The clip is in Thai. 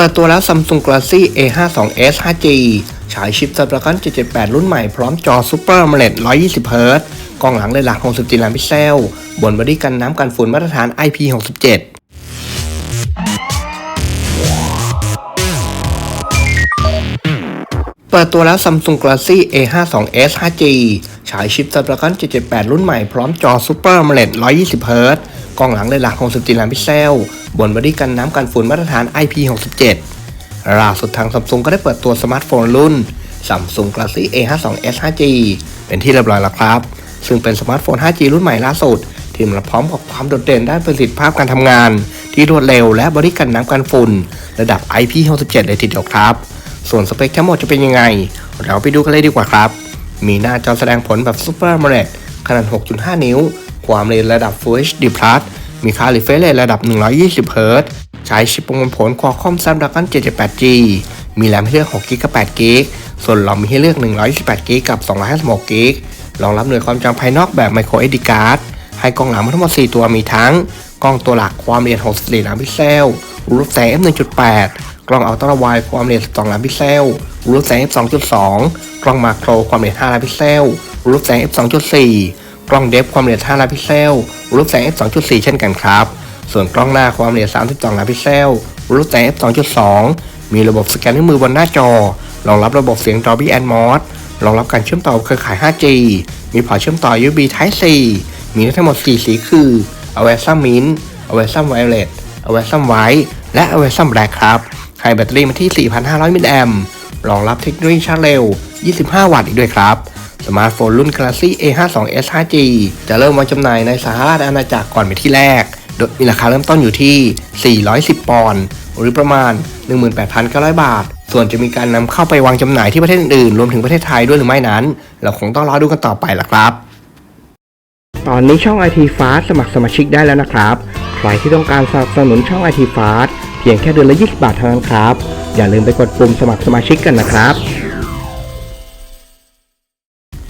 ปิดตัวแล้ว Samsung Galaxy A52s 5G ฉายชิป Snapdragon 778 รุ่นใหม่พร้อมจอ Super AMOLED 120 Hz กล้องหลังเลนส์หลัก 64 ล้านพิกเซล บนบอดี้กันน้ำกันฝุ่นมาตรฐาน IP67 เปิดตัวแล้ว Samsung Galaxy A52s 5G ฉายชิป Snapdragon 778 รุ่นใหม่พร้อมจอ Super AMOLED 120 Hz กล้องหลังเลนหลัก64ล้านพิกเซล บนบอดี้กันน้ำกันฝุ่นมาตรฐาน IP67 ล่าสุดทาง Samsung ก็ได้เปิดตัวสมาร์ทโฟนรุ่น Samsung Galaxy A52s 5G เป็นที่เรียบร้อยแล้วครับ ซึ่งเป็นสมาร์ทโฟน 5G รุ่นใหม่ล่าสุด ที่มาพร้อมกับความโดดเด่นด้านประสิทธิภาพการทำงาน ที่รวดเร็วและบริการน้ำกันฝุ่น ระดับ IP67 เลยทีเดียวครับ ส่วนสเปคทั้งหมดจะเป็นยังไง เราไปดูกันเลยดีกว่าครับ มีหน้าจอแสดงผลแบบ Super AMOLED ขนาด 6.5 นิ้ว ความเร็วระดับ Full HD Plus มีค่า refresh rate ระดับ 120 Hz ใช้ชิปประมวลผล Qualcomm Snapdragon 778G มีแรมให้เลือก6 g กับ8 g ส่วนรอมมีให้เลือก 128 g กับ 256 g รองรับหน่วยความจำภายนอกแบบ Micro SD card ให้กล้องหลังมาทั้งหมด 4 ตัวมีทั้ง กล้องตัวหลักความละเอียด64ล้านพิกเซล รูปแสง f 1.8 กล้องอัลตร้าไวด์ความละเอียด12ล้านพิกเซล รูปแสง f 2.2 กล้องมาโครความละเอียด5ล้านพิกเซล รูปแสง f 2.4 กล้องเดฟความละเอียด5ล้านพิกเซล รูปแสง f 2.4 เช่นกันครับ ส่วนกล้องหน้าความละเอียด 32 ล้านพิกเซล รูปแสง f 2.2 มีระบบสแกนนิ้วมือบนหน้าจอ รองรับระบบเสียง Dolby Atmos รองรับการเชื่อมต่อเครือข่าย 5G มีพอร์ตเชื่อมต่อ USB Type C มีทั้งหมด 4 สีคือ a w a s a Mint a w a s a Violet a w a s a White และ a w a s a Black ครับให้แบตเตอรี่มาที่ 4,500 มิลลิแอมป์รองรับเทคโนโลยีชาร์จเร็ว 25 วัตต์อีกด้วยครับ มาร์ทโฟนรุ่น Galaxy A52s 5G จะเริ่มวางจำหน่ายในสหราชอาณาจักรก่อนเป็นที่แรก โดยมีราคาเริ่มต้นอยู่ที่ 410 ปอนด์หรือประมาณ 18,900 บาท ส่วนจะมีการนำเข้าไปวางจำหน่ายที่ประเทศอื่นๆ รวมถึงประเทศไทยด้วยหรือไม่นั้น เราคงต้องรอดูกันต่อไปล่ะครับ ตอนนี้ช่อง IT Fast สมัครสมาชิกได้แล้วนะครับ ใครที่ต้องการสนับสนุนช่อง IT Fast เพียงแค่เดือนละ 20 บาทเท่านั้นครับ อย่าลืมไปกดปุ่มสมัครสมาชิกกันนะครับ